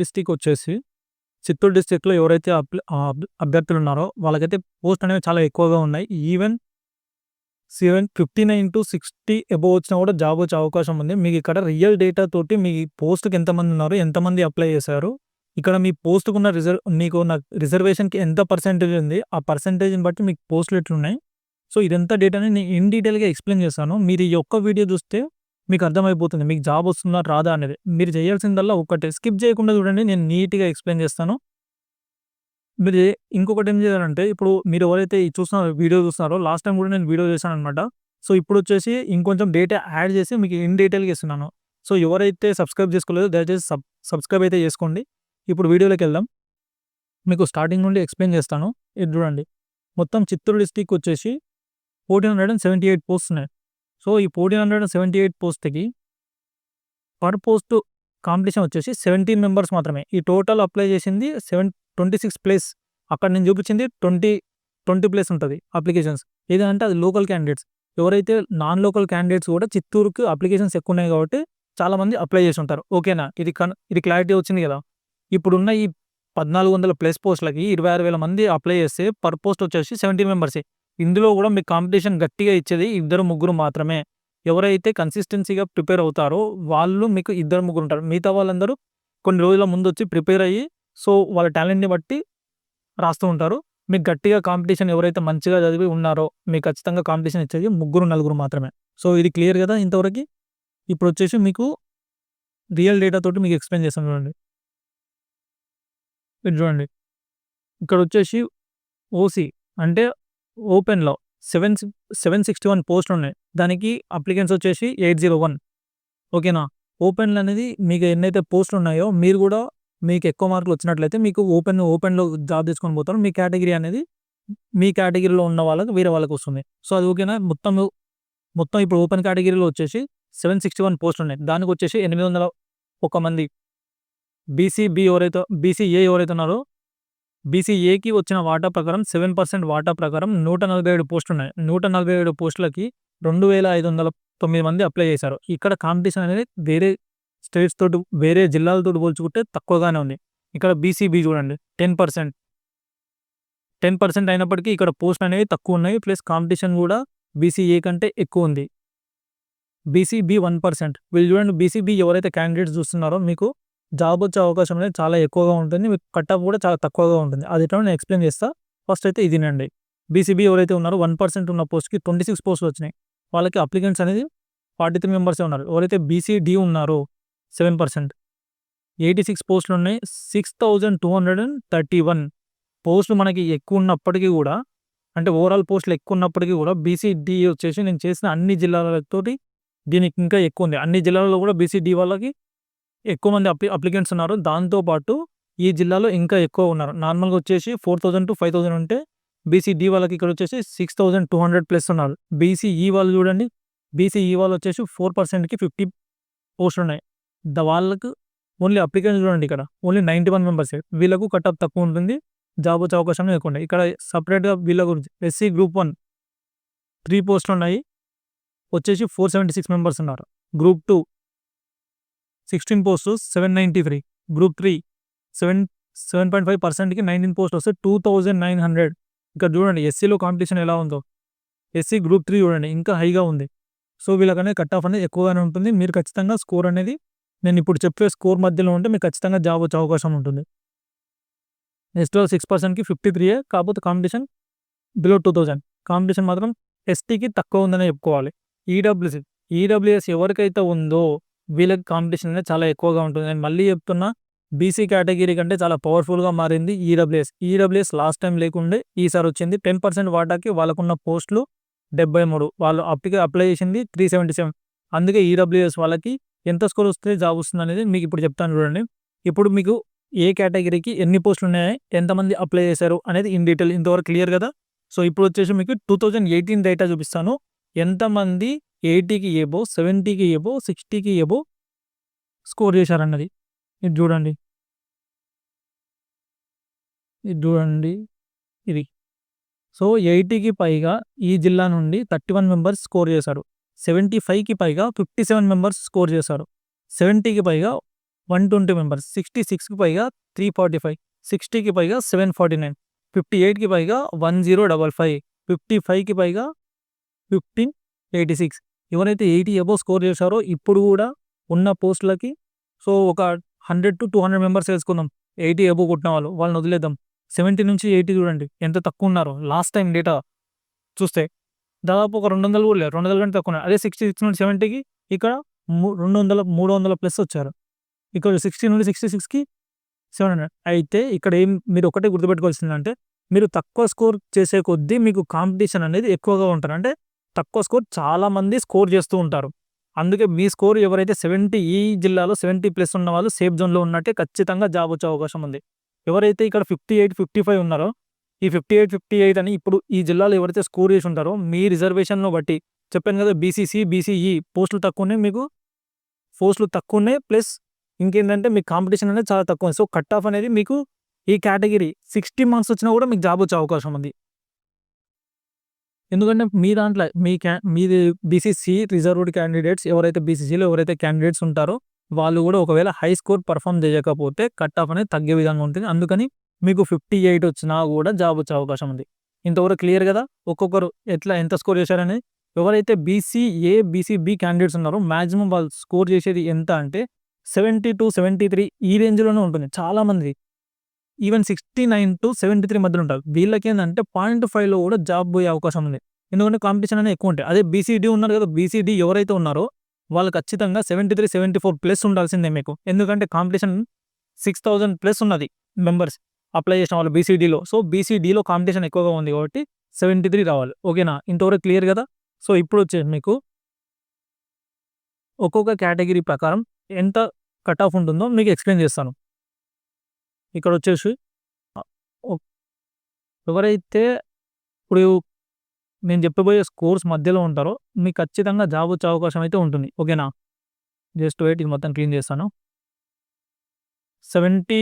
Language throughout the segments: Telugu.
డిస్ట్రిక్ట్ వచ్చేసి చిత్తూరు డిస్ట్రిక్ట్‌లో ఎవరైతే అభ్యర్థులు ఉన్నారో వాళ్ళకైతే పోస్ట్ అనేవి చాలా ఎక్కువగా ఉన్నాయి. ఈవెన్ సెవెన్ 59-60 అబోవ్ వచ్చినా కూడా జాబ్ వచ్చే అవకాశం ఉంది. మీకు ఇక్కడ రియల్ డేటా తోటి మీ పోస్ట్‌కి ఎంతమంది ఉన్నారు? ఎంతమంది అప్లై చేశారు? ఇక్కడ మీ పోస్ట్‌కున్న రిజర్వ్ మీకు నా రిజర్వేషన్‌కి ఎంత పర్సెంటేజ్ ఉంది? ఆ పర్సెంటేజ్‌ని బట్టి మీకు పోస్ట్‌లు ఎట్లున్నాయి? సో, ఇదంతా డేటాని నేను ఇన్ డీటెయిల్‌గా ఎక్స్‌ప్లెయిన్ చేశాను. మీరు ఈ ఒక్క వీడియో చూస్తే మీకు అర్థమైపోతుంది. మీకు జాబ్ వస్తుందా? రాదా? అనేది. మీరు చేయాల్సిందల్లా ఒక్కటే స్కిప్ చేయకుండా చూడండి. నేను నీట్‌గా ఎక్స్‌ప్లెయిన్ చేస్తాను. మీరు ఇంకొకటి ఏం చేయాలంటే ఇప్పుడు మీరు ఎవరైతే ఇది చూస్తున్నారో వీడియో చూస్తున్నారో లాస్ట్ టైం కూడా నేను వీడియో చేశాననమాట. సో, ఇప్పుడు వచ్చేసి ఇంకొంచెం డేటా యాడ్ చేసి మీకు ఇన్ డీటెయిల్‌గా ఇస్తున్నాను. సో, ఎవరైతే సబ్స్క్రైబ్ చేసుకోలేదో దయచేసి సబ్ సబ్స్క్రైబ్ అయితే చేసుకోండి. ఇప్పుడు వీడియోలోకి వెళ్దాం మీకు స్టార్టింగ్ నుండి ఎక్స్‌ప్లెయిన్ చేస్తాను. ఇది చూడండి. మొత్తం చిత్తూరు డిస్టిక్ వచ్చేసి 1478 పోస్ట్స్ ఉన్నాయి. సో, ఈ 1478 పోస్ట్‌కి పర్ పోస్ట్ కాంపిటీషన్ వచ్చేసి 17 మెంబర్స్ మాత్రమే. ఈ టోటల్ అప్లై చేసింది సెవెన్ 26 ప్లేస్. అక్కడ నేను చూపించింది 20, 20 ప్లేస్ ఉంటుంది అప్లికేషన్స్. ఏదంటే అది లోకల్ క్యాండిడేట్స్. ఎవరైతే నాన్ లోకల్ క్యాండిడేట్స్ కూడా చిత్తూరుకి అప్లికేషన్స్ ఎక్కువున్నాయి కాబట్టి చాలామంది అప్లై చేసి ఉంటారు. ఓకేనా? ఇది కన్ ఇది క్లారిటీ వచ్చింది కదా! ఇప్పుడున్న ఈ 1400 ప్లస్ పోస్ట్‌లకి 26,000 మంది అప్లై చేస్తే పర్ పోస్ట్ వచ్చేసి 17 మెంబర్సే. ఇందులో కూడా మీకు కాంపిటీషన్ గట్టిగా ఇచ్చేది ఇద్దరు, ముగ్గురు మాత్రమే. ఎవరైతే కన్సిస్టెన్సీగా ప్రిపేర్ అవుతారో వాళ్ళు మీకు ఇద్దరు, ముగ్గురు ఉంటారు. మిగతా వాళ్ళందరూ కొన్ని రోజుల ముందు వచ్చి ప్రిపేర్ అయ్యి సో, వాళ్ళ టాలెంట్‌ని బట్టి రాస్తూ ఉంటారు. మీకు గట్టిగా కాంపిటీషన్ ఎవరైతే మంచిగా చదివి ఉన్నారో మీకు ఖచ్చితంగా కాంపిటీషన్ ఇచ్చేది ముగ్గురు, నలుగురు మాత్రమే. సో, ఇది క్లియర్ కదా ఇంతవరకి? ఇప్పుడొచ్చేసి మీకు రియల్ డేటా తోటి మీకు ఎక్స్‌ప్లెయిన్ చేస్తాను చూడండి. ఇది చూడండి. ఇక్కడొచ్చేసి ఓసీ అంటే ఓపెన్‌లో seven seven sixty one post ఉన్నాయి దానికి అప్లికెంట్స్ వచ్చేసి 801 ఓకేనా? ఓపెన్లు అనేది మీకు ఎన్నైతే పోస్ట్‌లున్నాయో మీరు కూడా మీకు ఎక్కువ మార్కులు వచ్చినట్లయితే మీకు ఓపెన్ ఓపెన్‌లో జాబ్ తీసుకొని పోతారు. మీ కేటగిరీ అనేది మీ కేటగిరీలో ఉన్న వాళ్ళకి వేరే వాళ్ళకొస్తుంది. సో, అది ఓకేనా? మొత్తం మొత్తం ఇప్పుడు ఓపెన్ కేటగిరీలో వచ్చేసి సెవెన్ సిక్స్టీ వన్ పోస్ట్ ఉన్నాయి దానికి వచ్చేసి ఎనిమిది వందల ఒక మంది బీసీ బి ఎవరైతే బీసీ ఏ ఎవరైతే ఉన్నారో బీసీఏకి వచ్చిన వాటా ప్రకారం సెవెన్ పర్సెంట్ వాటా ప్రకారం నూట నలభై ఏడు పోస్టులు ఉన్నాయి నూట నలభై ఏడు పోస్టులకి రెండు వేల ఐదు వందల తొమ్మిది మంది అప్లై చేశారు. ఇక్కడ కాంపిటీషన్ అనేది వేరే స్టేట్స్ తోటి వేరే జిల్లాలతోటి పోల్చుకుంటే తక్కువగానే ఉంది. ఇక్కడ బీసీబీ చూడండి 10%. 10% అయినప్పటికీ ఇక్కడ పోస్ట్ అనేవి తక్కువున్నాయి. ప్లస్ కాంపిటీషన్ కూడా బీసీఏ కంటే ఎక్కువ ఉంది బీసీబీ వన్ పర్సెంట్ వీళ్ళు చూడండి బీసీబీ ఎవరైతే క్యాండిడేట్స్ చూస్తున్నారో మీకు జాబ్ వచ్చే అవకాశం అనేది చాలా ఎక్కువగా ఉంటుంది. మీకు కట్టప్ కూడా చాలా తక్కువగా ఉంటుంది. అది ఎట్లా నేను ఎక్స్‌ప్లెయిన్ చేస్తా. ఫస్ట్ అయితే ఇది బీసీబీ ఎవరైతే ఉన్నారో వన్ పర్సెంట్ ఉన్న పోస్ట్‌కి 26 పోస్ట్‌లు వచ్చినాయి. వాళ్ళకి అప్లికెంట్స్ అనేది 43 మెంబర్సే ఉన్నారు. ఎవరైతే బీసీ డి ఉన్నారో 7% 86 పోస్ట్‌లున్నాయి. 6231 పోస్ట్‌లు మనకి ఎక్కువ ఉన్నప్పటికీ కూడా అంటే ఓవరాల్ పోస్ట్‌లు ఎక్కువున్నప్పటికీ కూడా బీసీడీ వచ్చేసి నేను చేసిన అన్ని జిల్లాలతోటి దీనికి ఇంకా ఎక్కువ ఉంది అన్ని జిల్లాలలో కూడా బీసీడీ వాళ్ళకి ఎక్కువ మంది అప్లి అప్లికెంట్స్ ఉన్నారు. దాంతో పాటు ఈ జిల్లాలో ఇంకా ఎక్కువ ఉన్నారు. నార్మల్‌గా వచ్చేసి 4000-5000 ఉంటే బీసీడీ వాళ్ళకి ఇక్కడ వచ్చేసి 6200 ప్లస్ ఉన్నారు. బీసీఈ వాళ్ళు చూడండి. బీసీఈ వాళ్ళు వచ్చేసి 4%కి 50 పోస్ట్‌లున్నాయి. ద వాళ్ళకు ఓన్లీ అప్లికెంట్స్ చూడండి ఇక్కడ. ఓన్లీ నైంటీ వన్ మెంబర్స్ వీళ్ళకు కట్ ఆఫ్ తక్కువ ఉంటుంది. జాబ్ వచ్చే అవకాశం ఎక్కువ ఉన్నాయి. ఇక్కడ సపరేట్గా వీళ్ళ గురించి ఎస్సీ గ్రూప్ వన్ త్రీ పోస్ట్లు ఉన్నాయి వచ్చేసి 476 మెంబర్స్ ఉన్నారు. Group two sixteen post seven ninety three group three seven 7.5%కి 19 పోస్ట్‌లు వస్తే 2900 ఇక్కడ చూడండి ఎస్సీలో కాంపిటీషన్ ఎలా ఉందో. ఎస్సీ గ్రూప్ త్రీ చూడండి ఇంకా హైగా ఉంది. సో, వీళ్ళకనే కట్ ఆఫ్ అనేది ఎక్కువగానే ఉంటుంది. మీరు ఖచ్చితంగా స్కోర్ అనేది నేను ఇప్పుడు చెప్పే స్కోర్ మధ్యలో ఉంటే మీకు ఖచ్చితంగా జాబ్ వచ్చే అవకాశం ఉంటుంది. ఎస్టీలో 6%కి 53 కాకపోతే కాంపిటీషన్ బిలో 2000 కాంపిటీషన్ మాత్రం ఎస్టీకి తక్కువ ఉందనే చెప్పుకోవాలి. ఈడబ్ల్యూసి ఈడబ్ల్యూఎస్ ఎవరికైతే ఉందో వీళ్ళకి కాంపిటీషన్ అనేది చాలా ఎక్కువగా ఉంటుంది. నేను మళ్ళీ చెప్తున్నా బీసీ కేటగిరీ కంటే చాలా పవర్‌ఫుల్‌గా మారింది ఈడబ్ల్యూఎస్. ఈడబ్ల్యూఎస్ లాస్ట్ టైం లేకుండే ఈసారి వచ్చింది. 10% వాటాకి వాళ్ళకున్న పోస్టులు డెబ్బై మూడు వాళ్ళు అప్లిక అప్లై చేసింది 377 అందుకే ఈడబ్ల్యూఎస్ వాళ్ళకి ఎంత స్కోర్ వస్తే జాబ్ వస్తుందనేది మీకు ఇప్పుడు చెప్తాను చూడండి. ఇప్పుడు మీకు ఏ కేటగిరీకి ఎన్ని పోస్ట్‌లున్నాయి? ఎంతమంది అప్లై చేశారు? అనేది ఇన్ డీటెయిల్ ఇంతవరకు క్లియర్ కదా! సో, ఇప్పుడు వచ్చేసి మీకు 2018 డేటా చూపిస్తాను. ఎంతమంది 80కి ఎబోవ్, 70కి ఎబోవ్, 60కి ఎబోవ్ స్కోర్ చేశారన్నది. ఇది చూడండి. ఇది చూడండి. ఇది. సో, 80కి పైగా ఈ జిల్లా నుండి 31 మెంబర్స్ స్కోర్ చేశారు. 75కి పైగా 57 మెంబర్స్ స్కోర్ చేశారు. 70కి పైగా వన్ ట్వంటీ మెంబర్స్ సిక్స్టీ సిక్స్కి పైగా త్రీ ఫార్టీ ఫైవ్ సిక్స్టీకి పైగా సెవెన్ ఫార్టీ నైన్ ఫిఫ్టీ ఎయిట్కి పైగా one zero double five fifty ఫైవ్కి పైగా ఫిఫ్టీన్ ఎయిటీ సిక్స్ ఎవరైతే ఎయిటీ అబోవ్ స్కోర్ చేశారో ఇప్పుడు కూడా ఉన్న పోస్టులకి సో ఒక hundred to two hundred members వేసుకుందాం. ఎయిటీ అబోవ్ కొట్టిన వాళ్ళు వాళ్ళని వదిలేద్దాం. సెవెంటీ నుంచి ఎయిటీ చూడండి ఎంత తక్కువ ఉన్నారో. లాస్ట్ టైం డేటా చూస్తే దాదాపు ఒక రెండు వందలు కూడా లేరు. రెండు వందల కంటే తక్కువ అదే సిక్స్టీ సిక్స్ నుండి సెవెంటీకి ఇక్కడ మూ రెండు వందల మూడు వందల ప్లస్ వచ్చారు. ఇక్కడ సిక్స్టీ నుండి సిక్స్టీ సిక్స్కి సెవెన్ హండ్రెడ్. అయితే ఇక్కడ ఏం మీరు ఒకటే గుర్తుపెట్టుకోవాల్సిందంటే మీరు తక్కువ స్కోర్ చేసే కొద్దీ మీకు కాంపిటీషన్ అనేది ఎక్కువగా ఉంటారు అంటే తక్కువ స్కోర్ చాలా మంది స్కోర్ చేస్తూ ఉంటారు. అందుకే మీ స్కోర్ ఎవరైతే సెవెంటీ ఈ జిల్లాలో సెవెంటీ ప్లస్ ఉన్న వాళ్ళు సేఫ్ జోన్లో ఉన్నట్టే ఖచ్చితంగా జాబ్ వచ్చే అవకాశం ఉంది. ఎవరైతే ఇక్కడ ఫిఫ్టీ ఎయిట్ ఫిఫ్టీ ఫైవ్ ఉన్నారో ఈ ఫిఫ్టీ ఎయిట్ ఫిఫ్టీ ఎయిట్ అని ఇప్పుడు ఈ జిల్లాలో ఎవరైతే స్కోర్ చేసి ఉంటారో మీ రిజర్వేషన్లో బట్టి చెప్పాను కదా బీసీసీ బీసీఈ పోస్టులు తక్కువనే మీకు పోస్టులు తక్కువనే ప్లస్ ఇంకేంటంటే మీ కాంపిటీషన్ అనేది చాలా తక్కువ సో కట్ ఆఫ్ అనేది మీకు ఈ కేటగిరీ సిక్స్టీ మార్క్స్ వచ్చినా కూడా మీకు జాబ్ వచ్చే అవకాశం ఉంది. ఎందుకంటే మీ దాంట్లో మీ క్యా మీది బీసీసీ రిజర్వ్డ్ క్యాండిడేట్స్ ఎవరైతే బీసీసీలో ఎవరైతే క్యాండిడేట్స్ ఉంటారో వాళ్ళు కూడా ఒకవేళ హై స్కోర్ పర్ఫామ్ చేయకపోతే కట్ ఆఫ్ అనేది తగ్గే విధంగా ఉంటుంది. అందుకని మీకు ఫిఫ్టీ ఎయిట్ వచ్చినా కూడా జాబ్ వచ్చే అవకాశం ఉంది. ఇంతవరకు క్లియర్ కదా? ఒక్కొక్కరు ఎట్లా ఎంత స్కోర్ చేశారని? ఎవరైతే బీసీఏ బీసీబీ క్యాండిడేట్స్ ఉన్నారో మ్యాక్సిమం వాళ్ళు స్కోర్ చేసేది ఎంత అంటే సెవెంటీ టు సెవెంటీ త్రీ ఈ రేంజ్లోనే ఉంటుంది చాలామంది even sixty nine to seventy three మధ్యలో ఉంటారు. వీళ్ళకి ఏంటంటే పాయింట్ ఫైవ్లో కూడా జాబ్ పోయే అవకాశం ఉంది. ఎందుకంటే కాంపిటీషన్ అనేది ఎక్కువ ఉంటాయి. అదే బీసీడీ ఉన్నారు కదా బీసీడీ ఎవరైతే ఉన్నారో వాళ్ళు ఖచ్చితంగా seventy three seventy four plus ఉండాల్సిందే మీకు. ఎందుకంటే కాంపిటీషన్ సిక్స్ థౌజండ్ ప్లస్ ఉన్నది మెంబర్స్ అప్లై చేసిన వాళ్ళు బీసీడీలో సో బీసీడీలో కాంపిటీషన్ ఎక్కువగా ఉంది కాబట్టి సెవెంటీ త్రీ రావాలి ఓకేనా ఇంతవరకు క్లియర్ కదా? సో ఇప్పుడు వచ్చేసి మీకు ఒక్కొక్క కేటగిరీ ప్రకారం ఎంత కట్ ఆఫ్ ఉంటుందో మీకు ఎక్స్ప్లెయిన్ చేస్తాను. ఇక్కడ వచ్చేసి ఎవరైతే ఇప్పుడు నేను చెప్పబోయే స్కోర్స్ మధ్యలో ఉంటారో మీకు ఖచ్చితంగా జాబ్ వచ్చే అవకాశం అయితే ఉంటుంది. ఓకేనా? జస్ట్ వెయిట్ ఇది మొత్తం క్లీన్ చేస్తాను. సెవెంటీ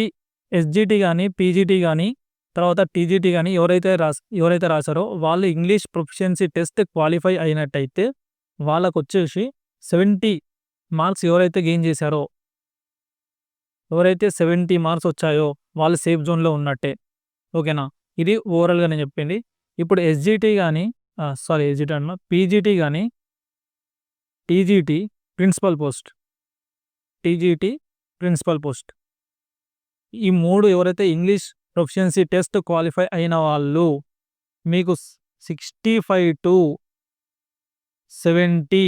ఎస్జిటి కానీ పీజీటీ కానీ తర్వాత టీజీటీ కానీ ఎవరైతే రాస్ ఎవరైతే రాశారో వాళ్ళు ఇంగ్లీష్ ప్రొఫిషియన్సీ టెస్ట్ క్వాలిఫై అయినట్టయితే వాళ్ళకు వచ్చేసి సెవెంటీ మార్క్స్ ఎవరైతే గెయిన్ చేశారో ఎవరైతే సెవెంటీ మార్క్స్ వచ్చాయో వాళ్ళు సేఫ్ జోన్లో ఉన్నట్టే. ఓకేనా? ఇది ఓవరాల్గా నేను చెప్పింది. ఇప్పుడు ఎస్జిటి కానీ సారీ ఎస్జిటి అన్న పీజీటీ కానీ TGT principal post. TGT principal post. ఈ మూడు ఎవరైతే ఇంగ్లీష్ ప్రొఫిషియన్సీ టెస్ట్ క్వాలిఫై అయిన వాళ్ళు మీకు సిక్స్టీ ఫైవ్ టు సెవెంటీ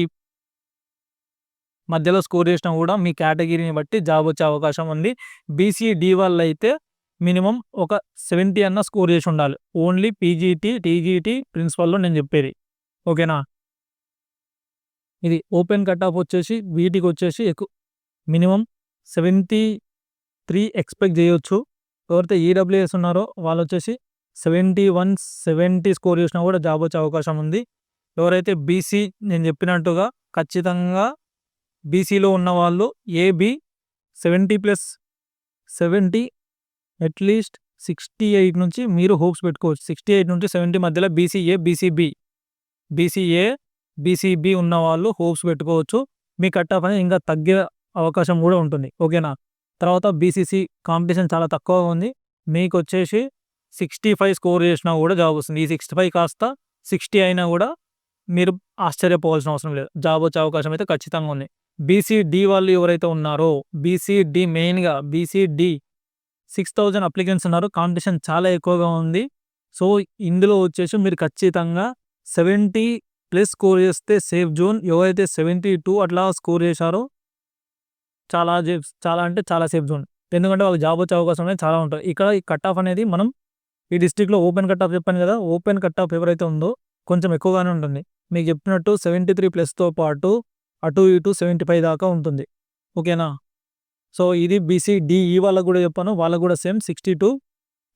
మధ్యలో స్కోర్ చేసినా కూడా మీ కేటగిరీని బట్టి జాబ్ వచ్చే అవకాశం ఉంది. బీసీ డి వాళ్ళు అయితే మినిమం ఒక సెవెంటీ అన్న స్కోర్ చేసి ఉండాలి. ఓన్లీ పీజీటీ టీజీటీ ప్రిన్సిపల్లో నేను చెప్పేది. ఓకేనా? ఇది ఓపెన్ కట్ ఆఫ్ వచ్చేసి వీటికి వచ్చేసి ఎక్కువ మినిమం సెవెంటీ త్రీ ఎక్స్పెక్ట్ చేయొచ్చు. ఎవరైతే ఈడబ్ల్యూఎస్ ఉన్నారో వాళ్ళు వచ్చేసి సెవెంటీ వన్ సెవెంటీ స్కోర్ చేసినా కూడా జాబ్ వచ్చే అవకాశం ఉంది. ఎవరైతే బీసీ నేను చెప్పినట్టుగా ఖచ్చితంగా బీసీలో ఉన్న వాళ్ళు AB seventy plus seventy at least sixty eight నుంచి మీరు హోప్స్ పెట్టుకోవచ్చు. సిక్స్టీ ఎయిట్ నుంచి సెవెంటీ మధ్యలో బీసీఏ బీసీబీ బీసీఏ బీసీబీ ఉన్న వాళ్ళు హోప్స్ పెట్టుకోవచ్చు. మీ కట్ ఆఫ్ అనేది ఇంకా తగ్గే అవకాశం కూడా ఉంటుంది. ఓకేనా తర్వాత బీసీసీ కాంపిటీషన్ చాలా తక్కువగా ఉంది. మీకు వచ్చేసి సిక్స్టీ ఫైవ్ స్కోర్ చేసినా కూడా జాబ్ వస్తుంది. ఈ సిక్స్టీ ఫైవ్ కాస్త సిక్స్టీ అయినా కూడా మీరు ఆశ్చర్యపోవాల్సిన అవసరం లేదు. జాబ్ వచ్చే అవకాశం అయితే ఖచ్చితంగా ఉంది. బీసీడీ వాళ్ళు ఎవరైతే ఉన్నారో బీసీడి మెయిన్గా బీసీడి సిక్స్ థౌజండ్ అప్లికెంట్స్ ఉన్నారు. కాంపిటీషన్ చాలా ఎక్కువగా ఉంది. సో ఇందులో వచ్చేసి మీరు ఖచ్చితంగా సెవెంటీ ప్లస్ స్కోర్ చేస్తే సేఫ్ జోన్ ఎవరైతే సెవెంటీ టూ అట్లా స్కోర్ చేశారో చాలా చాలా అంటే చాలా సేఫ్ జోన్ ఎందుకంటే వాళ్ళకి జాబ్ వచ్చే అవకాశం అనేది చాలా ఉంటుంది. ఇక్కడ ఈ కట్ ఆఫ్ అనేది మనం ఈ డిస్టిక్లో ఓపెన్ కట్ ఆఫ్ చెప్పాను కదా ఓపెన్ కట్ ఆఫ్ ఎవరైతే ఉందో కొంచెం ఎక్కువగానే ఉంటుంది. మీకు చెప్పినట్టు సెవెంటీ త్రీ ప్లస్తో పాటు అటు ఇటు సెవెంటీ ఫైవ్ దాకా ఉంటుంది. ఓకేనా? సో ఇది బీసీ డిఈ e వాళ్ళకు కూడా చెప్పాను. వాళ్ళకు కూడా same sixty to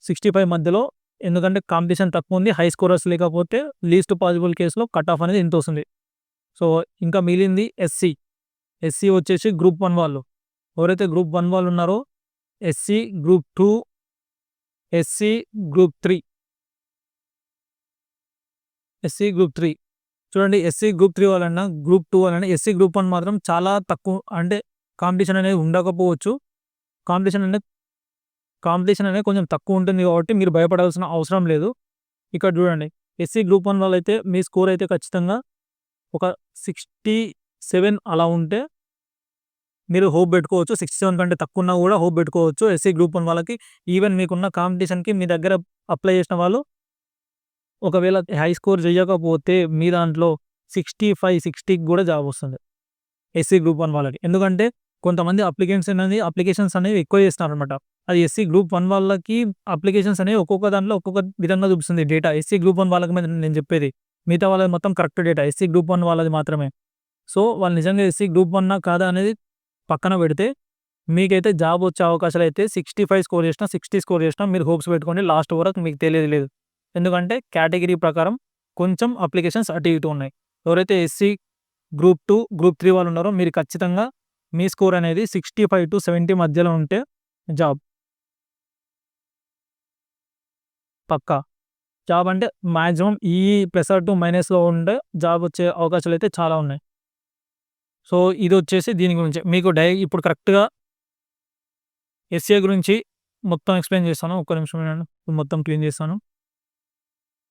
sixty five మధ్యలో. ఎందుకంటే కాంపిటీషన్ తక్కువ ఉంది హై స్కోరర్స్ లేకపోతే లీస్ట్ పాసిబుల్ కేసులో కట్ ఆఫ్ అనేది ఇంత వస్తుంది. సో ఇంకా మిగిలింది ఎస్సీ ఎస్సీ వచ్చేసి గ్రూప్ వన్ వాళ్ళు. ఎవరైతే గ్రూప్ వన్ వాళ్ళు ఉన్నారో SC group two SC group three SC group three చూడండి ఎస్సీ గ్రూప్ త్రీ వాళ్ళన్నా గ్రూప్ టూ వాళ్ళన్నా ఎస్సీ గ్రూప్ వన్ మాత్రం చాలా తక్కువ అంటే కాంపిటీషన్ అనేది ఉండకపోవచ్చు. కాంపిటీషన్ అనేది కాంపిటీషన్ అనేది కొంచెం తక్కువ ఉంటుంది కాబట్టి మీరు భయపడాల్సిన అవసరం లేదు. ఇక్కడ చూడండి ఎస్సీ గ్రూప్ వన్ వాళ్ళైతే మీ స్కోర్ అయితే ఖచ్చితంగా ఒక సిక్స్టీ సెవెన్ అలా ఉంటే మీరు హోప్ పెట్టుకోవచ్చు. సిక్స్టీ సెవెన్ కంటే తక్కువ ఉన్నా కూడా హోప్ పెట్టుకోవచ్చు. ఎస్సీ గ్రూప్ వన్ వాళ్ళకి ఈవెన్ మీకున్న కాంపిటీషన్కి మీ దగ్గర అప్లై చేసిన వాళ్ళు ఒకవేళ హై స్కోర్ చేయకపోతే మీ దాంట్లో సిక్స్టీ ఫైవ్ సిక్స్టీకి కూడా జాబ్ వస్తుంది. ఎస్సీ గ్రూప్ వన్ వాళ్ళకి. ఎందుకంటే కొంతమంది అప్లికెంట్స్ అనేది అప్లికేషన్స్ అనేవి ఎక్కువ చేస్తున్నారు అనమాట అది ఎస్సీ గ్రూప్ వన్ వాళ్ళకి అప్లికేషన్స్ అనేవి ఒక్కొక్క దాంట్లో ఒక్కొక్క విధంగా చూపిస్తుంది డేటా. ఎస్సీ గ్రూప్ వన్ వాళ్ళకి మీద నేను చెప్పేది మిగతా వాళ్ళది మొత్తం correct data. SC group one వాళ్ళది మాత్రమే. సో వాళ్ళు నిజంగా ఎస్సీ గ్రూప్ వన్ కాదా అనేది పక్కన పెడితే మీకైతే జాబ్ వచ్చే అవకాశాలు అయితే సిక్స్టీ ఫైవ్ స్కోర్ చేసినా సిక్స్టీ స్కోర్ చేసినా మీరు హోప్స్ పెట్టుకోండి లాస్ట్ వరకు మీకు తెలియదు లేదు. ఎందుకంటే కేటగిరీ ప్రకారం కొంచెం అప్లికేషన్స్ అటు ఇటు ఉన్నాయి. ఎవరైతే SC group two group three వాళ్ళు ఉన్నారో మీరు ఖచ్చితంగా మీ స్కోర్ అనేది సిక్స్టీ ఫైవ్ టు సెవెంటీ మధ్యలో ఉంటే జాబ్ పక్కా. జాబ్ అంటే మ్యాక్సిమం ఈ ప్లస్ టు మైనస్లో ఉండే జాబ్ వచ్చే అవకాశాలు అయితే చాలా ఉన్నాయి. సో ఇది వచ్చేసి దీని గురించి. మీకు డై ఇప్పుడు కరెక్ట్గా ఎస్ఏ గురించి మొత్తం ఎక్స్ప్లెయిన్ చేస్తాను. ఒక్క నిమిషం మొత్తం క్లీన్ చేస్తాను.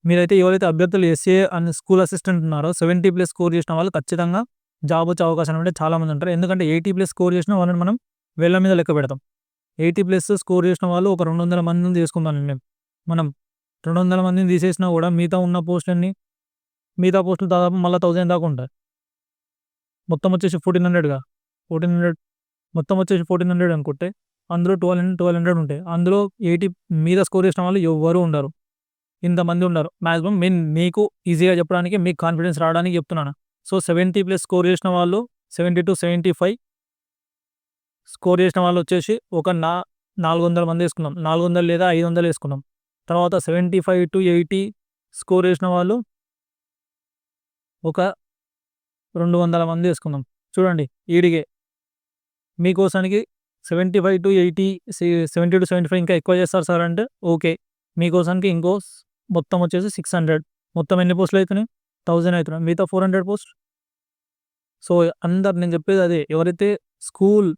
మీరైతే ఎవరైతే అభ్యర్థులు ఎస్ఏ అండ్ స్కూల్ అసిస్టెంట్ ఉన్నారో సెవెంటీ ప్లస్ స్కోర్ చేసిన వాళ్ళు ఖచ్చితంగా జాబ్ వచ్చే అవకాశం ఉంటే చాలామంది ఉంటారు. ఎందుకంటే ఎయిటీ ప్లస్ స్కోర్ చేసిన వాళ్ళని మనం వేళ్ళ మీద లెక్క పెడతాం. ఎయిటీ ప్లస్ స్కోర్ చేసిన వాళ్ళు ఒక రెండు వందల మందిని తీసుకుందాం మేము. మనం రెండు వందల మందిని తీసేసినా కూడా మిగతా ఉన్న పోస్టులన్నీ మిగతా పోస్టులు దాదాపు మళ్ళీ థౌజండ్ దాకా ఉంటాయి. మొత్తం వచ్చేసి ఫోర్టీన్ హండ్రెడ్గా ఫోర్టీన్ హండ్రెడ్ మొత్తం వచ్చేసి ఫోర్టీన్ హండ్రెడ్ అనుకుంటే అందులో ట్వెల్వ్ హండ్రెడ్ ట్వెల్వ్ హండ్రెడ్ ఉంటాయి. అందులో ఎయిటీ మీద స్కోర్ చేసిన వాళ్ళు ఎవ్వరూ ఉండరు. ఇంతమంది ఉన్నారు. మాక్సిమం నేను మీకు ఈజీగా చెప్పడానికి మీకు కాన్ఫిడెన్స్ రావడానికి చెప్తున్నాను. సో సెవెంటీ ప్లస్ స్కోర్ చేసిన వాళ్ళు seventy to seventy five score చేసిన వాళ్ళు వచ్చేసి ఒక నా నాలుగు వందల మంది వేసుకున్నాం. నాలుగు వందలు లేదా ఐదు వందలు వేసుకున్నాం. తర్వాత seventy five to eighty score చేసిన వాళ్ళు ఒక రెండు వందల మంది వేసుకుందాం చూడండి ఈడిగే. మీకోసానికి seventy five to eighty seventy to seventy five ఇంకా ఎక్కువ చేస్తారు సార్ అంటే ఓకే. మీకోసానికి ఇంకో మొత్తం వచ్చేసి సిక్స్ హండ్రెడ్ మొత్తం ఎన్ని పోస్టులు అవుతున్నాయి థౌజండ్ అవుతున్నాయి మిగతా ఫోర్ హండ్రెడ్ పోస్ట్ సో అందరు నేను చెప్పేది అదే. ఎవరైతే స్కూల్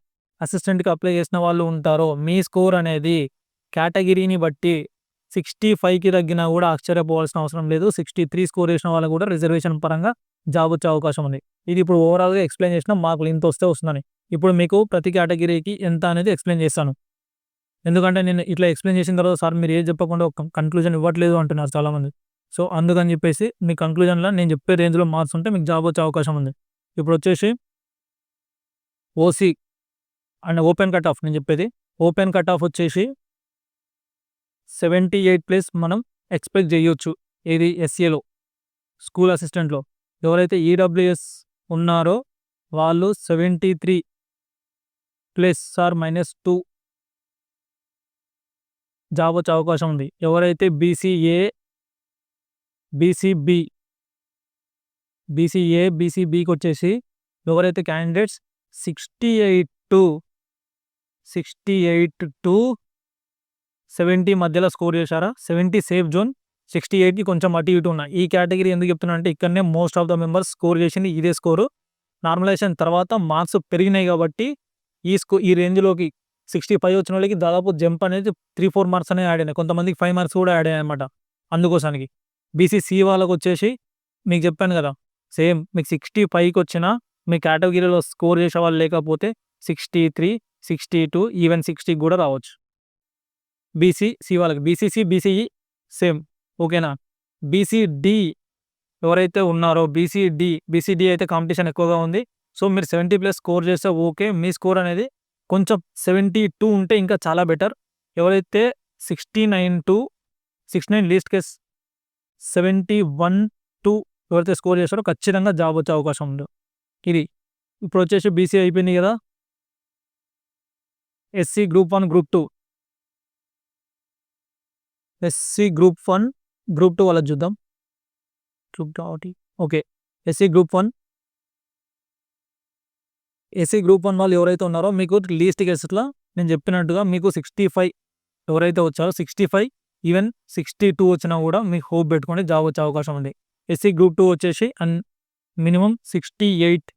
అసిస్టెంట్కి అప్లై చేసిన వాళ్ళు ఉంటారో మీ స్కోర్ అనేది కేటగిరీని బట్టి సిక్స్టీ ఫైవ్కి తగ్గినా కూడా ఆశ్చర్యపోవాల్సిన అవసరం లేదు. సిక్స్టీ త్రీ స్కోర్ చేసిన వాళ్ళు కూడా రిజర్వేషన్ పరంగా జాబ్ వచ్చే అవకాశం ఉంది. ఇది ఇప్పుడు ఓవరాల్గా ఎక్స్ప్లెయిన్ చేసిన మాకు ఇంత వస్తే వస్తుందని. ఇప్పుడు మీకు ప్రతి కేటగిరీకి ఎంత అనేది ఎక్స్ప్లెయిన్ చేస్తాను. ఎందుకంటే నేను ఇట్లా ఎక్స్ప్లెయిన్ చేసిన తర్వాత సార్ మీరు ఏది చెప్పకుండా ఒక కన్క్లూజన్ ఇవ్వట్లేదు అంటున్నారు చాలామంది. సో అందుకని చెప్పేసి మీ కన్క్లూజన్లో నేను చెప్పే రేంజ్లో మార్క్స్ ఉంటే మీకు జాబ్ వచ్చే అవకాశం ఉంది. ఇప్పుడు వచ్చేసి OC and open cut off నేను చెప్పేది. ఓపెన్ కట్ ఆఫ్ వచ్చేసి సెవెంటీ ఎయిట్ ప్లేస్ మనం ఎక్స్పెక్ట్ చేయొచ్చు. ఏది? ఎస్ఏలో స్కూల్ అసిస్టెంట్లో ఎవరైతే ఈడబ్ల్యూఎస్ ఉన్నారో వాళ్ళు seventy three plus sir minus two job వచ్చే అవకాశం ఉంది ఎవరైతే బీసీఏ బీసీబీ బీసీఏ బీసీబీకి వచ్చేసి ఎవరైతే candidates sixty eight to sixty eight to seventy మధ్యలో స్కోర్ చేశారా? సెవెంటీ సేఫ్ జోన్ సిక్స్టీ ఎయిట్కి కొంచెం అటు ఇటు ఉన్నాయి ఈ కేటగిరీ ఎందుకు చెప్తున్నా అంటే ఇక్కడనే most of the members score చేసింది ఇదే స్కోరు. నార్మలైజేషన్ తర్వాత మార్క్స్ పెరిగినాయి కాబట్టి ఈ స్కో ఈ రేంజ్లోకి సిక్స్టీ ఫైవ్ వచ్చిన వాళ్ళకి దాదాపు జంప్ అనేది త్రీ ఫోర్ మార్క్స్ అనే యాడ్ అయినాయి. కొంతమందికి ఫైవ్ మార్క్స్ కూడా యాడ్ అయ్యాయి అనమాట అందుకోసానికి. బీసీసీ వాళ్ళకి వచ్చేసి మీకు చెప్పాను కదా సేమ్ మీకు సిక్స్టీ ఫైవ్కి వచ్చిన మీ కేటగిరీలో స్కోర్ చేసే వాళ్ళు లేకపోతే sixty three sixty two even సిక్స్టీకి కూడా రావచ్చు. బీసీసీ వాళ్ళకి బీసీసీ బీసీఈ సేమ్. ఓకేనా? బీసీడి ఎవరైతే ఉన్నారో బీసీడి బీసీడి అయితే కాంపిటీషన్ ఎక్కువగా ఉంది. సో మీరు సెవెంటీ ప్లస్ స్కోర్ చేస్తే ఓకే మీ స్కోర్ అనేది కొంచెం సెవెంటీ టూ ఉంటే ఇంకా చాలా బెటర్. ఎవరైతే sixty nine to sixty nine least case seventy one two ఎవరైతే స్కోర్ చేస్తారో ఖచ్చితంగా జాబ్ వచ్చే అవకాశం ఉంది. ఇది ఇప్పుడు వచ్చేసి బీసీ అయిపోయింది కదా. SC group one group two. SC group one group two వాళ్ళకి చూద్దాం. గ్రూప్ ఒకటి okay. SC group one SC group one వాళ్ళు ఎవరైతే ఉన్నారో మీకు లీస్ట్ కేసెస్లో నేను చెప్పినట్టుగా మీకు సిక్స్టీ ఫైవ్ ఎవరైతే వచ్చారో sixty five even sixty two వచ్చినా కూడా మీకు హోప్ పెట్టుకోండి జాబ్ వచ్చే అవకాశం ఉంది. ఎస్సీ గ్రూప్ టూ వచ్చేసి and minimum sixty eight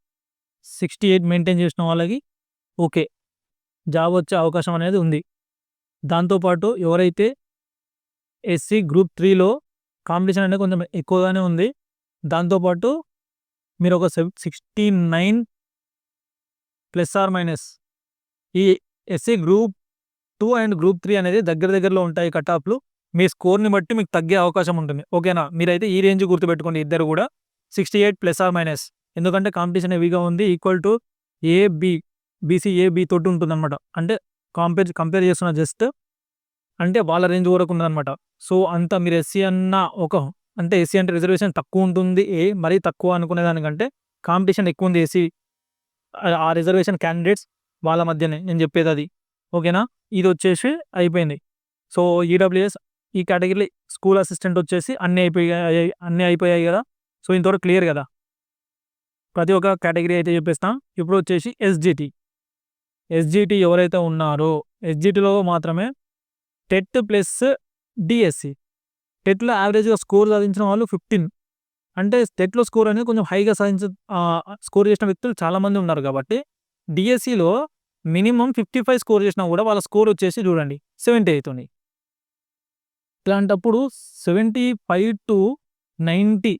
sixty eight maintain చేసిన వాళ్ళకి ఓకే జాబ్ వచ్చే అవకాశం అనేది ఉంది. దాంతోపాటు ఎవరైతే ఎస్సీ గ్రూప్ త్రీలో కాంపిటీషన్ అనేది కొంచెం ఎక్కువగానే ఉంది. దాంతోపాటు మీరు ఒక sixty nine plus or minus. ఈ SC group two and group three అనేది దగ్గర దగ్గరలో ఉంటాయి కటాప్లు మీ స్కోర్ని బట్టి మీకు తగ్గే అవకాశం ఉంటుంది. ఓకేనా మీరైతే ఈ రేంజ్ గుర్తుపెట్టుకోండి ఇద్దరు కూడా. Sixty eight plus or minus ఎందుకంటే కాంపిటీషన్ హెవీగా ఉంది equal to A B BC A B తోటి ఉంటుందన్నమాట. అంటే కంపేర్ కంపేర్ చేస్తున్న జస్ట్ అంటే వాళ్ళ రేంజ్ వరకు ఉందన్నమాట. సో అంత మీరు ఎస్సీ అన్న ఒక అంటే ఎస్సీ అంటే రిజర్వేషన్ తక్కువ ఉంటుంది ఏ మరీ తక్కువ అనుకునే దానికంటే కాంపిటీషన్ ఎక్కువ ఉంది ఏసీ ఆ రిజర్వేషన్ క్యాండిడేట్స్ వాళ్ళ మధ్యనే. నేను చెప్పేది అది. ఓకేనా? ఇది వచ్చేసి అయిపోయింది. సో ఈడబ్ల్యూఎస్ ఈ కేటగిరీ స్కూల్ అసిస్టెంట్ వచ్చేసి అన్నీ అయిపోయాయి అన్నీ అయిపోయాయి కదా. సో ఇంతవరకు క్లియర్ కదా. ప్రతి ఒక్క కేటగిరీ అయితే చెప్పేస్తాం. ఇప్పుడు వచ్చేసి ఎస్జిటి ఎస్జిటి ఎవరైతే ఉన్నారో ఎస్జిటిలో మాత్రమే టెట్ ప్లస్ డిఎస్సి టెట్లో యావరేజ్గా స్కోర్ సాధించిన వాళ్ళు ఫిఫ్టీన్. అంటే స్టేట్లో స్కోర్ అనేది కొంచెం హైగా సాధించ స్కోర్ చేసిన వ్యక్తులు చాలామంది ఉన్నారు కాబట్టి డిఎస్సిలో మినిమం ఫిఫ్టీ ఫైవ్ స్కోర్ చేసినా కూడా వాళ్ళ స్కోర్ వచ్చేసి చూడండి సెవెంటీ అవుతుంది ఇట్లాంటప్పుడు సెవెంటీ ఫైవ్ టు నైంటీ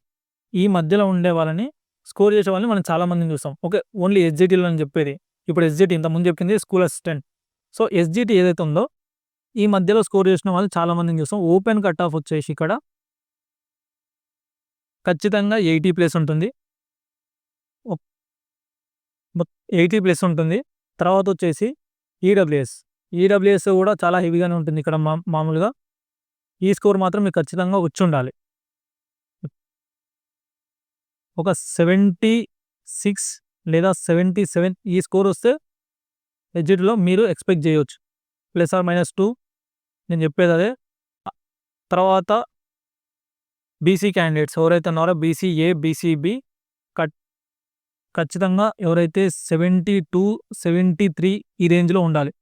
ఈ మధ్యలో ఉండే వాళ్ళని స్కోర్ చేసే వాళ్ళని మనం చాలామందిని చూస్తాం. ఓకే ఓన్లీ ఎస్జిటీలో అని చెప్పేది. ఇప్పుడు ఎస్జిటి ఇంతకుముందు చెప్పింది స్కూల్ అసిస్టెంట్. సో ఎస్జిటి ఏదైతే ఉందో ఈ మధ్యలో స్కోర్ చేసిన వాళ్ళు చాలా మందిని చూస్తాం. ఓపెన్ కట్ ఆఫ్ వచ్చేసి ఇక్కడ ఖచ్చితంగా ఎయిటీ ప్లేస్ ఉంటుంది. ఎయిటీ ప్లస్ ఉంటుంది. తర్వాత వచ్చేసి ఈడబ్ల్యూఎస్. ఈడబ్ల్యూఎస్ కూడా చాలా హెవీగానే ఉంటుంది ఇక్కడ మా మామూలుగా. ఈ స్కోర్ మాత్రం మీకు ఖచ్చితంగా వచ్చి ఉండాలి. ఒక సెవెంటీ సిక్స్ లేదా సెవెంటీ సెవెన్ ఈ స్కోర్ వస్తే ఎగ్జిట్లో మీరు ఎక్స్పెక్ట్ చేయవచ్చు ప్లస్ ఆర్ మైనస్ టూ. నేను చెప్పేది అదే. తర్వాత బీసీ క్యాండిడేట్స్ ఎవరైతే ఉన్నారో బీసీఏ బీసీబీ కట్ ఖచ్చితంగా ఎవరైతే సెవెంటీ టూ సెవెంటీ త్రీ ఈ రేంజ్లో ఉండాలి.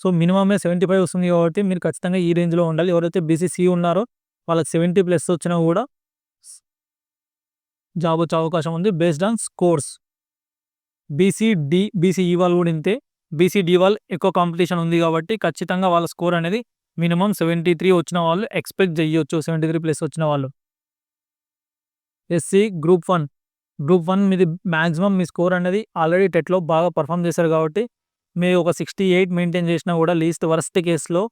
సో మినిమమే సెవెంటీ ఫైవ్ వస్తుంది కాబట్టి మీరు ఖచ్చితంగా ఈ రేంజ్లో ఉండాలి. ఎవరైతే బీసీసీ ఉన్నారో వాళ్ళకి సెవెంటీ ప్లస్ వచ్చినా కూడా జాబ్ వచ్చే అవకాశం ఉంది based on scores BCD BCE వాళ్ళు కూడా ఇంతే. బీసీడీ వాళ్ళు ఎక్కువ కాంపిటీషన్ ఉంది కాబట్టి ఖచ్చితంగా వాళ్ళ స్కోర్ అనేది మినిమం సెవెంటీ త్రీ వచ్చిన వాళ్ళు ఎక్స్పెక్ట్ చేయొచ్చు సెవెంటీ త్రీ ప్లస్ వచ్చిన వాళ్ళు. SC group one. Group one మీది మ్యాక్సిమం మీ స్కోర్ అనేది ఆల్రెడీ టెట్లో బాగా పర్ఫామ్ చేశారు కాబట్టి మీరు ఒక సిక్స్టీ ఎయిట్ మెయింటైన్ చేసినా కూడా లీస్ట్ వరస్ట్ కేసులో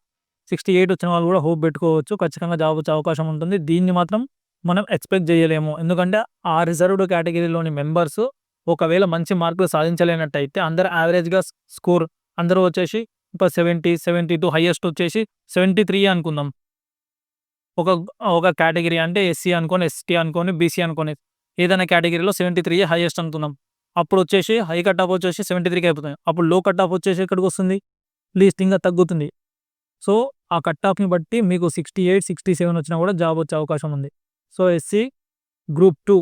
సిక్స్టీ ఎయిట్ వచ్చిన వాళ్ళు కూడా హోప్ పెట్టుకోవచ్చు. ఖచ్చితంగా జాబ్ వచ్చే అవకాశం ఉంటుంది. దీన్ని మాత్రం మనం ఎక్స్పెక్ట్ చేయలేము. ఎందుకంటే ఆ రిజర్వ్డ్ కేటగిరీలోని మెంబర్స్ ఒకవేళ మంచి మార్కులు సాధించలేనట్టయితే అందరు యావరేజ్గా స్కోర్ అందరూ వచ్చేసి ఇంకా సెవెంటీ సెవెంటీ టూ హైయెస్ట్ వచ్చేసి సెవెంటీ త్రీ అనుకుందాం. ఒక ఒక కేటగిరీ అంటే ఎస్సీ అనుకోని ఎస్టీ అనుకోని బీసీ అనుకొని ఏదైనా కేటగిరీలో సెవెంటీ త్రీ హైయెస్ట్ అనుకుందాం. అప్పుడు వచ్చేసి హై కట్ ఆఫ్ వచ్చేసి సెవెంటీ త్రీకి అయిపోతుంది. అప్పుడు లో కట్ ఆఫ్ వచ్చేసి ఎక్కడికి వస్తుంది? లీస్ట్ ఇంకా తగ్గుతుంది. సో ఆ కట్ ఆఫ్ని బట్టి మీకు సిక్స్టీ ఎయిట్ సిక్స్టీ సెవెన్ వచ్చినా కూడా జాబ్ వచ్చే అవకాశం ఉంది. So SC group two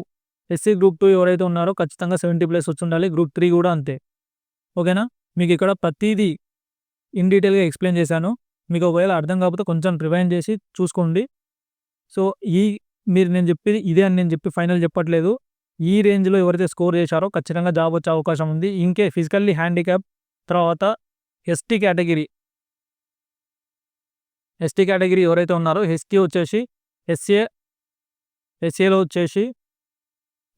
SC group two ఎవరైతే ఉన్నారో ఖచ్చితంగా సెవెంటీ ప్లస్ వచ్చి ఉండాలి. గ్రూప్ త్రీ కూడా అంతే. ఓకేనా? మీకు ఇక్కడ ప్రతిదీ ఇన్ డీటెయిల్గా ఎక్స్ప్లెయిన్ చేశాను. మీకు ఒకవేళ అర్థం కాకపోతే కొంచెం రివైండ్ చేసి చూసుకోండి. సో ఈ మీరు నేను చెప్పేది ఇదే అని నేను చెప్పి ఫైనల్ చెప్పట్లేదు. ఈ రేంజ్లో ఎవరైతే స్కోర్ చేశారో ఖచ్చితంగా జాబ్ వచ్చే అవకాశం ఉంది. ఇంకే ఫిజికల్లీ హ్యాండిక్యాప్ తర్వాత ఎస్టీ కేటగిరీ ఎస్టీ కేటగిరీ ఎవరైతే ఉన్నారో ఎస్టీ వచ్చేసి ఎస్ఏ ఎస్ఏలో వచ్చేసి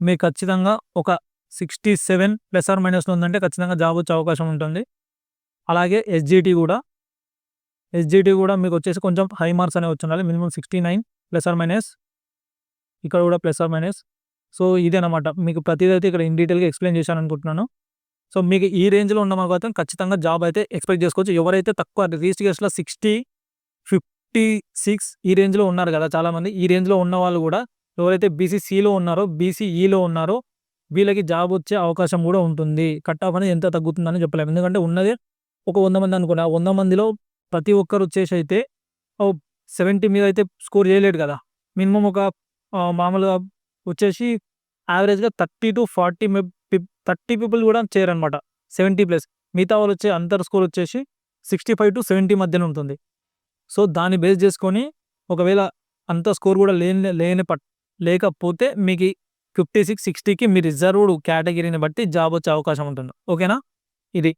మీకు ఖచ్చితంగా ఒక సిక్స్టీ సెవెన్ ప్లస్ ఆర్ మైనస్లో ఉందంటే ఖచ్చితంగా జాబ్ వచ్చే అవకాశం ఉంటుంది. అలాగే ఎస్జిటి కూడా. ఎస్జిటి కూడా మీకు వచ్చేసి కొంచెం హై మార్క్స్ అనేవి వచ్చి minimum sixty nine plus or minus ఇక్కడ కూడా ప్లస్ ఆర్ మైనస్ సో ఇదేనమాట. మీకు ప్రతిదైతే ఇక్కడ ఇన్ డీటెయిల్గా ఎక్స్ప్లెయిన్ చేశాను అనుకుంటున్నాను సో మీకు ఈ రేంజ్లో ఉన్న మాకు అయితే ఖచ్చితంగా జాబ్ అయితే ఎక్స్పెక్ట్ చేసుకోవచ్చు. ఎవరైతే తక్కువ రీస్ట్ గెస్ట్లో సిక్స్టీ ఫిఫ్టీ సిక్స్ ఈ రేంజ్లో ఉన్నారు కదా చాలామంది. ఈ రేంజ్లో ఉన్న వాళ్ళు కూడా ఎవరైతే బీసీసీలో ఉన్నారో బీసీఈలో ఉన్నారో వీళ్ళకి జాబ్ వచ్చే అవకాశం కూడా ఉంటుంది. కట్ ఆఫ్ అనేది ఎంత తగ్గుతుందని చెప్పలేము. ఎందుకంటే ఉన్నదే ఒక వంద మంది అనుకున్నా. వంద మందిలో ప్రతి ఒక్కరు వచ్చేసి అయితే సెవెంటీ మీద అయితే స్కోర్ చేయలేడు కదా. మినిమం ఒక మామూలుగా వచ్చేసి యావరేజ్గా thirty to forty thirty people కూడా చేయరనమాట సెవెంటీ ప్లస్. మిగతా వాళ్ళు వచ్చే అంతర్ స్కోర్ వచ్చేసి సిక్స్టీ ఫైవ్ టు సెవెంటీ మధ్యన ఉంటుంది. సో దాన్ని బేస్ చేసుకొని ఒకవేళ అంత స్కోర్ కూడా లేని లేని పట్ లేకపోతే మీకు ఫిఫ్టీ సిక్స్ సిక్స్టీకి మీ రిజర్వ్డ్ కేటగిరీని బట్టి జాబ్ వచ్చే అవకాశం ఉంటుంది. ఓకేనా? ఇది.